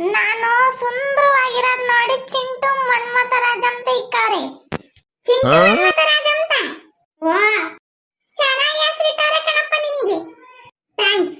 ನಾನು ಸುಂದರವಾಗಿರೋದ್ ನೋಡಿ ಚಿಂಟು ಮನ್ಮಥ ರಾಜ ಅಂತ ಇಕ್ಕವ್ರೆ ಚಿಂಟು ಮನ್ಮತ ರಾಜ ಅಂತ? ವಾ ಚೆನ್ನಾಗಿ ಹೆಸರಿಟ್ಟವ್ರೆ ಕಣಪ್ಪ ನಿನಗೆ. ಥ್ಯಾಂಕ್ಸ್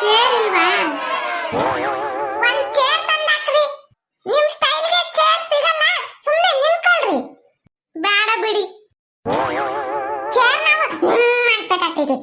ಚೇರ್ ಇಲ್ವಾ ಒಂದ್ ಚೇರ್ ತಂದಾಕ್ರಿ. ನಿಮ್ ಸ್ಟೈಲ್ಗೆ ಚೇರ್ ಸಿಗಲ್ಲ, ಸುಮ್ನೆ ನಿಂತ್ಕೊಳ್ರಿ. ಬೇಡ ಬಿಡಿ. ಚೇರ್ ನಾವು ಹಿಂಗ್ ಮಾಡಿಸ್ಬೇಕಾಗ್ತೈತಿ?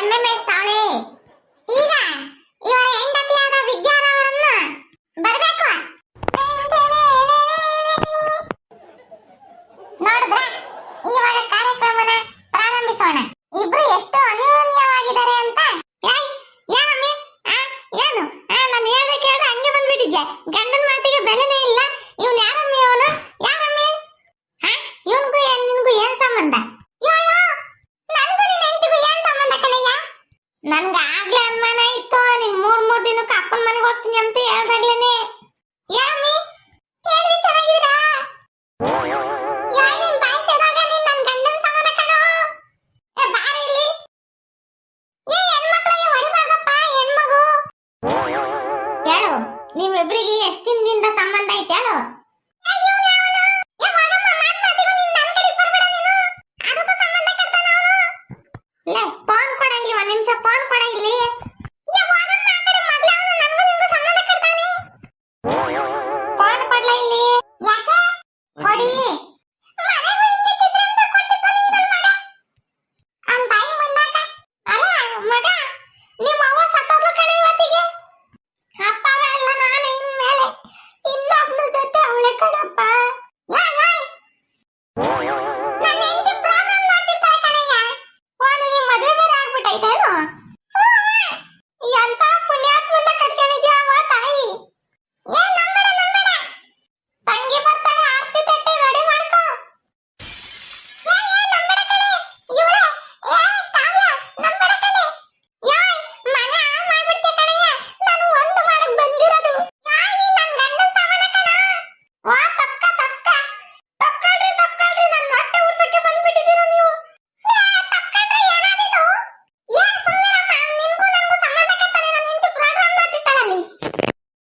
ಎಮ್ಮೆಮ್ಮೆಸ್ತಾಳೆ ಈಗ ಇವರ ಹೆಂಡತಿಯಾದ ವಿದ್ಯಾರವರನ್ನ ಬರಬೇಕು. ನೋಡಿದ್ರೆ ಇವಾಗ ಕಾರ್ಯಕ್ರಮನ ಪ್ರಾರಂಭಿಸೋಣ. ಇಬ್ರು ಎಷ್ಟು ಅನ್ಯೋನ್ಯವಾಗಿದ್ದಾರೆ ಅಂತ. ಏನು? ನಾನು ಹೇಳ್ದೆ ಕೇಳಿದ್ರೆ ಹಂಗೆ ಬಂದ್ಬಿಟ್ಟಿದ್ಯಾ? ಗಂಡನ ಮಾತು ಫೋನ್ ಕೊಡ್ಲ ಇಲ್ಲಿ. ಯಾಕೆ? ಕೊಡಿ.